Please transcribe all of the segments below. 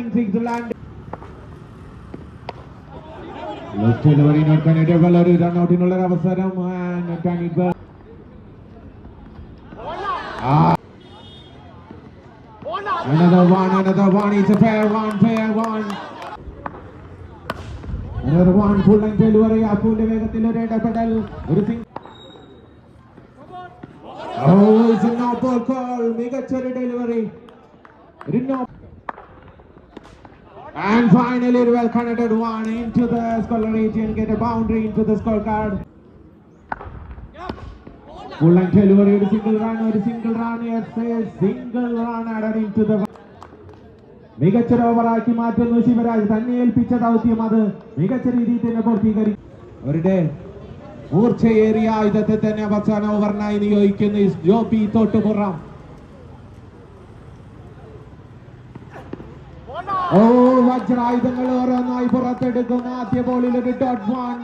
running Switzerland. Left delivery not connected. ഒരു റൺഔട്ടിനുള്ള ഒരു അവസരം and can it be- Ah. Another one, another one. It's a fair one, fair one. Another one, full length delivery. അപ്പുവിന്റെ വേഗത്തിൽ ഒരു ഇടപെടൽ ഒരു Singh Oh, it's a no ball call. മികച്ചൊരു delivery ഒരു no And finally, well connected one into the scholar region, get a boundary into the scorecard. Full length delivery, a single run, a single run, yes, a single run added into the മികച്ച ഓവറാക്കി മാറ്റുന്നു ശിവരാജ് തന്നെ ഏൽപ്പിച്ച ദൗത്യം അത് മികച്ച രീതിയിൽ തന്നെ പൂർത്തീകരിക്കും അവരുടെ മൂർച്ചയേറിയ ആയുധത്തെ തന്നെ അവസാന ഓവറിനായി നിയോഗിക്കുന്നു ജോബി തോട്ടുപുറം ഓ വജ്രായുധങ്ങൾ ഓരോന്നായി പുറത്തെടുക്കുന്ന ആദ്യ ബോളിൽ ഡോട്ട് വൺ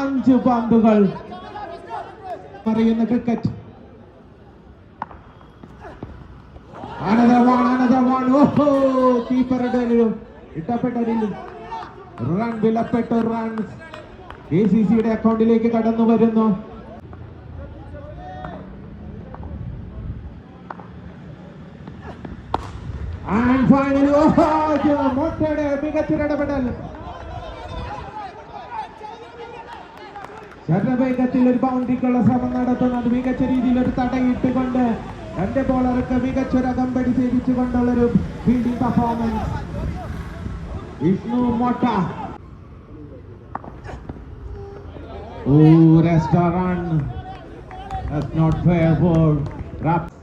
അഞ്ച് പന്തുകൾ. പറയുന്ന cricket another one another one ഓഹോ ഒരു ഇട്ടപ്പെട്ടതിലും റൺ വിലപ്പെട്ട റൺ കെ സി സിയുടെ അക്കൗണ്ടിലേക്ക് കടന്നു വരുന്നു. And finally, ഓഹോ മൊട്ടയുടെ മികച്ചൊരു ഇടപെടൽ. ശരവേഗത്തിൽ ഒരു ബൗണ്ടറിക്കുള്ള ശ്രമം നടത്തുന്നത് മികച്ച രീതിയിൽ ഒരു തടയിട്ടുകൊണ്ട് രണ്ട് ബോളർക്ക് മികച്ചൊരു അകമ്പടി സേവിച്ചുകൊണ്ടുള്ള ഒരു fielding performance Vishnu Motta. Oh restaurant That's not fair for Raps.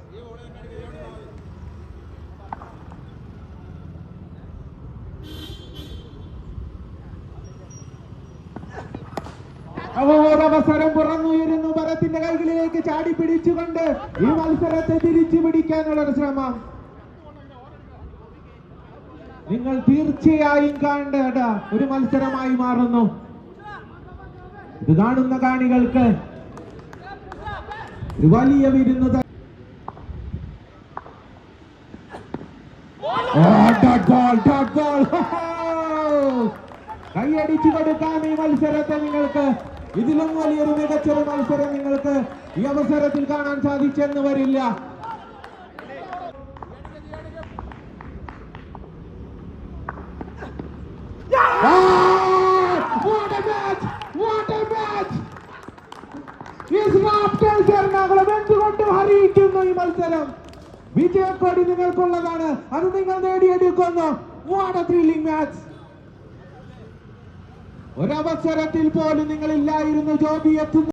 അവസരം പുറന്നുയരുന്നു ഭരത്തിന്റെ കൈകളിലേക്ക് ചാടി പിടിച്ചുകൊണ്ട് ഈ മത്സരത്തെ തിരിച്ചു പിടിക്കാനുള്ള ശ്രമം. നിങ്ങൾ തീർച്ചയായും കാണേണ്ട ഒരു മത്സരമായി മാറുന്നു. ഇത് കാണുന്ന കാണികൾക്ക് വലിയ വിരുന്ന് കൈയടിച്ചു കൊടുക്കാൻ ഈ മത്സരത്തെ നിങ്ങൾക്ക്. ഇതിലും വലിയൊരു മികച്ചൊരു മത്സരം നിങ്ങൾക്ക് ഈ അവസരത്തിൽ കാണാൻ സാധിച്ചെന്ന് വരില്ല. വിജയക്കോടി What a match! What a match! Is Raptors Ernakulam എന്തുകൊണ്ടും അറിയിക്കുന്നു ഈ മത്സരം? വിജയക്കൊടി നിങ്ങൾക്കുള്ളതാണ്. അത് നിങ്ങൾ നേടിയെടുക്കുന്നു. വാട്ട് എ ത്രില്ലിംഗ് മാച്ച് ഒരവസരത്തിൽ പോലും നിങ്ങളില്ലായിരുന്നു ജോബി എത്തുന്നു